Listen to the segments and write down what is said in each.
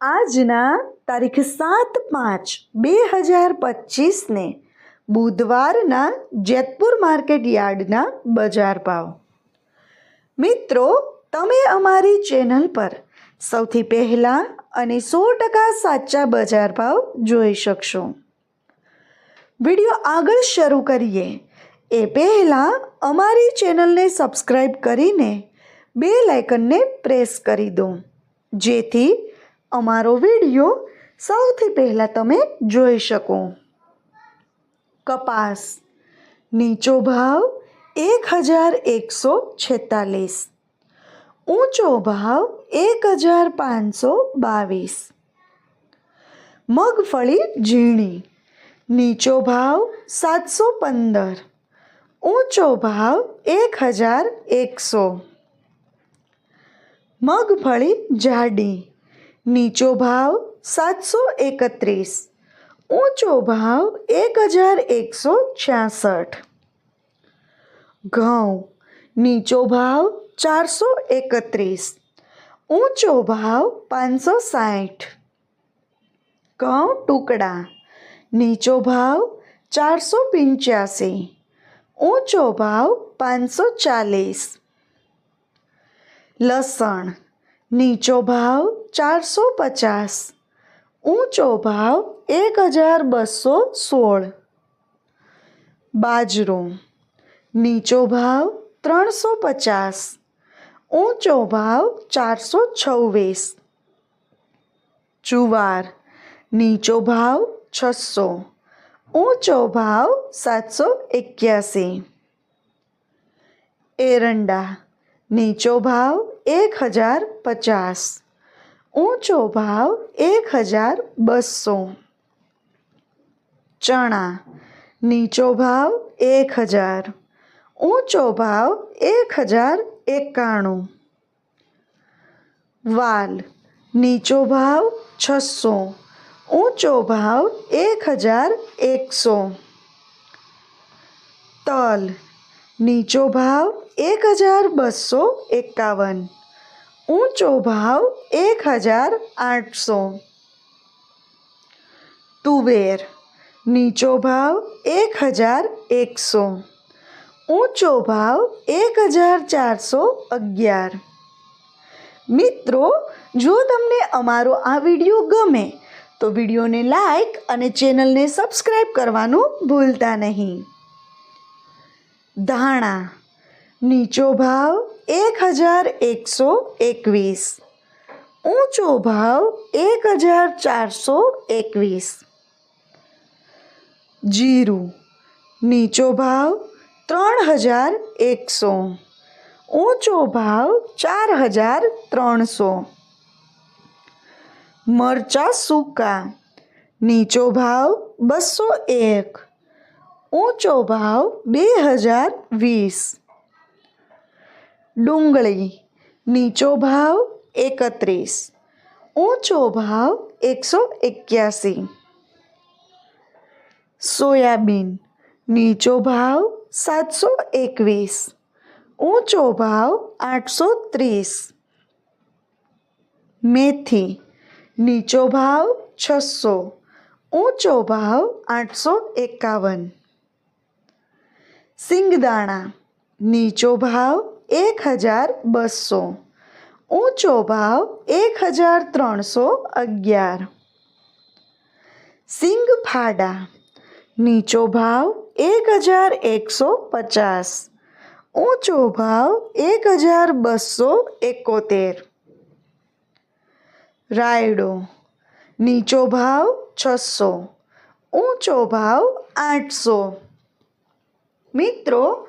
આજના તારીખ સાત પાંચ બે હજાર પચીસને બુધવારના જેતપુર માર્કેટ યાર્ડના બજાર ભાવ મિત્રો, તમે અમારી ચેનલ પર સૌથી પહેલાં અને સો ટકા સાચા બજાર ભાવ જોઈ શકશો. વીડિયો આગળ શરૂ કરીએ. એ પહેલાં અમારી ચેનલને સબસ્ક્રાઈબ કરીને બે લાઇકનને પ્રેસ કરી દો. જેથી અમારો વીડિયો સૌથી પહેલાં તમે જોઈ શકો. કપાસ. નીચો ભાવ એક હજાર એકસો છેતાલીસ. ઊંચો ભાવ એક હજાર પાંચસો બાવીસ. મગફળી ઝીણી. નીચો ભાવ સાતસો પંદર. ઊંચો ભાવ એક હજાર એકસો. મગફળી જાડી. નીચો ભાવ સાતસો એકત્રીસ, ઊંચો ભાવ એક હજાર એકસો છ્યાસઠ. ઘઉં, નીચો ભાવ ચારસો એકત્રીસ, ઊંચો ભાવ પાંચસો સાઠ. ઘઉં ટુકડા, નીચો ભાવ ચારસો પંચ્યાસી, ઊંચો ભાવ પાંચસો ચાલીસ. લસણ નીચો ભાવ ચારસો પચાસ, ઊંચો ભાવ એક હજાર બસો સોળ. બાજરો, નીચો ભાવ ત્રણસો પચાસ, ઊંચો ભાવ ચારસો છવ્વીસ. જુવાર, નીચો ભાવ છસો, ઊંચો ભાવ સાતસો એક્યાસી. એરંડા, નીચો ભાવ એક હજાર પચાસ. ઊંચો ભાવ એક હજાર બસો. ચણા. નીચો ભાવ એક હજાર. ઊંચો ભાવ એક હજાર એકાણું. વાલ. નીચો ભાવ છસો. ઊંચો ભાવ એક હજાર એકસો. તલ. નીચો ભાવ એક હજાર બસો એકાવન. ઊંચો ભાવ એક હજાર આઠસો. તુવેર, નીચો ભાવ એક હજાર એકસો. ઊંચો ભાવ એક હજાર ચારસો અગિયાર. મિત્રો, જો તમને અમારો આ વીડિયો ગમે, તો વિડીયોને લાઈક અને ચેનલને સબસ્ક્રાઈબ કરવાનું ભૂલતા નહીં. ધાણા નીચો ભાવ એક હજાર એકસો એકવીસ. ઊંચો ભાવ એક હજાર ચારસો એકવીસ. જીરું, નીચો ભાવ ત્રણ હજાર એકસો. ઊંચો ભાવ ચાર હજાર ત્રણસો. મરચાં સૂકા, નીચો ભાવ બસો એક. ઊંચો ભાવ બે હજાર વીસ. ડુંગળી, નીચો ભાવ એકત્રીસ, ઊંચો ભાવ એકસો એક્યાસી. સોયાબીન, નીચો ભાવ સાતસો એકવીસ, ઊંચો ભાવ આઠસો ત્રીસ. મેથી, નીચો ભાવ છસો, ઊંચો ભાવ આઠસો એકાવન. સિંગદાણા, નીચો ભાવ એક હજાર બસો. ઊંચો ભાવ એક હજાર ત્રણસો અગિયાર. સિંગ ફાડા નીચો ભાવ એક હજાર એકસો પચાસ. ઊંચો ભાવ એક હજાર બસો એકોતેર. રાયડો. નીચો ભાવ છસો. ઊંચો ભાવ આઠસો. મિત્રો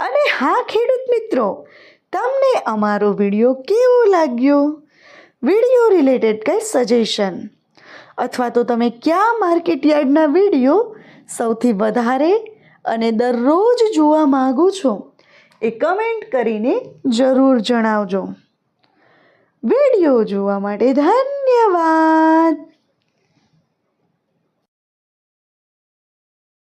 અને હા, ખેડૂત મિત્રો, તમને અમારો વીડિયો કેવો લાગ્યો? વીડિયો રિલેટેડ કંઈ સજેશન અથવા તો તમે કયા માર્કેટ યાર્ડના વીડિયો સૌથી વધારે અને દરરોજ જોવા માગો છો એ કમેન્ટ કરીને જરૂર જણાવજો. વીડિયો જોવા માટે ધન્યવાદ!